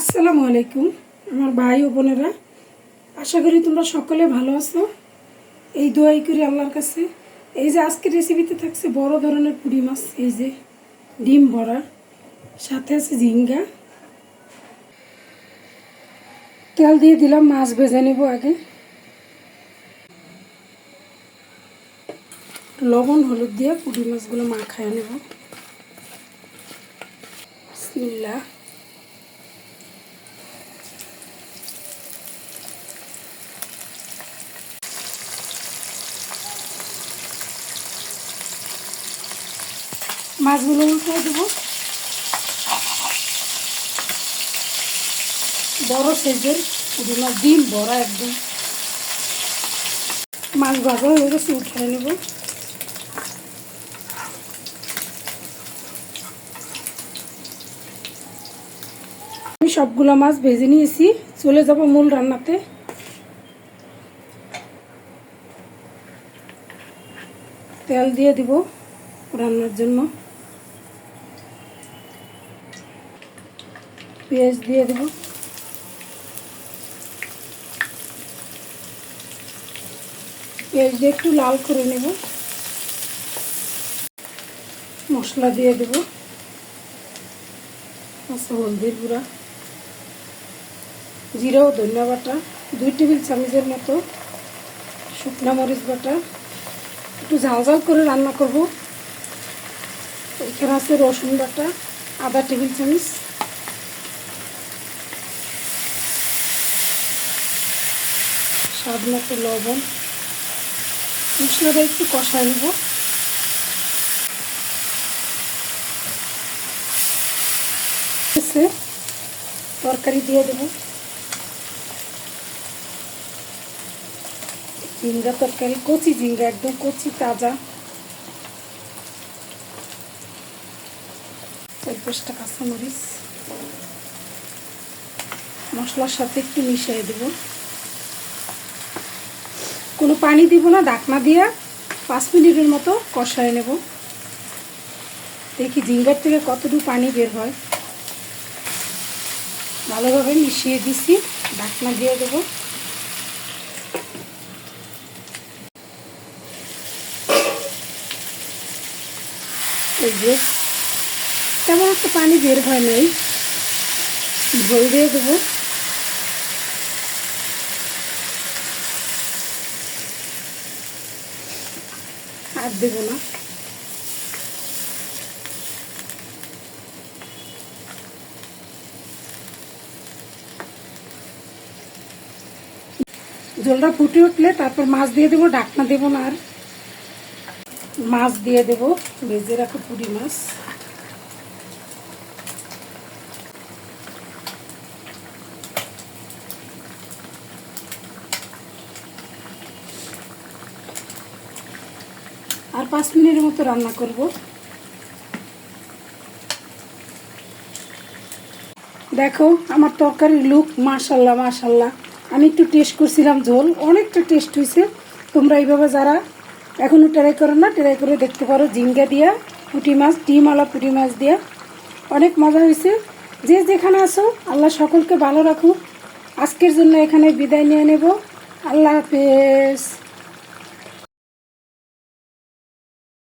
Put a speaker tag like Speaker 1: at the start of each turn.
Speaker 1: আসসালামু আলাইকুম, আমার ভাই ও বোনেরা। আশা করি তোমরা সকলে ভালো আছো। এই দোয়াই করি আল্লাহর কাছে। এই যে আজকের রেসিপিতে থাকছে বড় ধরনের পুঁটি মাছ, এই যে ডিম ভরা সাথে আছে ঝিঙ্গা। তেল দিয়ে দিলাম, মাছ ভেজে নেব আগে। লবণ, হলুদ দিয়ে পুঁটি মাছগুলো মাখায় নেব। বিসমিল্লাহ। মাছগুলো উল্টে দেবো। বড় সাইজের মাছ ডিম ভরা একদম। মাছ ভাজা হয়ে গেছে উঠে নেব। আমি সবগুলো মাছ ভেজে নিয়েছি, চলে যাব মূল রান্নাতে। তেল দিয়ে দিব রান্নার জন্য। পেঁয়াজ দিয়ে দেব। পেঁয়াজ দিয়ে একটু লাল করে নেব। মশলা দিয়ে দেব। আচ্ছা হলদির গুঁড়া। জিরা ও ধনিয়া বাটা। দুই টেবিল চামচের মতো শুকনা মরিচ বাটা। একটু ঝাল ঝাল করে রান্না করব। এখানে আছে রসুন বাটা, আধা টেবিল চামচ। স্বাদ মতো লবণ। মশলাটা একটু কষায় নেব। তরকারি দিয়ে দেবো। ঝিঙ্গা তরকারি, কচি ঝিঙ্গা একদম কচি তাজা। চার পাঁচটা কাঁচামরিচ। মশলার সাথে একটু মিশিয়ে দেব। কোনো পানি দিব না, ডাকনা দিয়া পাঁচ মিনিটের মতো কষায় নেব। দেখি জিঙ্গার থেকে কতটুকু পানি বের হয়। ভালোভাবে মিশিয়ে দিছি ঢাকনা দিয়ে দেবো। এই যে, তেমন একটা পানি বের হয় নাই। ঝোল দিয়ে দেবো। আর দেব না। জলটা ফুটে উঠলে তারপর মাছ দিয়ে দেবো, ডাকনা দেবো না আর। মাছ দিয়ে দেবো, ভেজে রাখো পুরি মাছ। আর পাঁচ মিনিটের মতো রান্না করব। দেখো, আমার তরকারির লুক মাশাল্লাহ মাশাল্লাহ। আমি একটু টেস্ট করছিলাম ঝোল, অনেকটা টেস্ট হয়েছে। তোমরা এইভাবে যারা এখনও ট্রাই করো না ট্রাই করে দেখতে পারো। ঝিঙ্গা দিয়া, পুঁটি মাছ ডিমওয়ালা পুঁটি মাছ দিয়া। অনেক মজা হয়েছে। যে যেখানে আসো আল্লাহ সকলকে ভালো রাখুক। আজকের জন্য এখানে বিদায় নিয়ে নেব। আল্লাহ হাফেজ।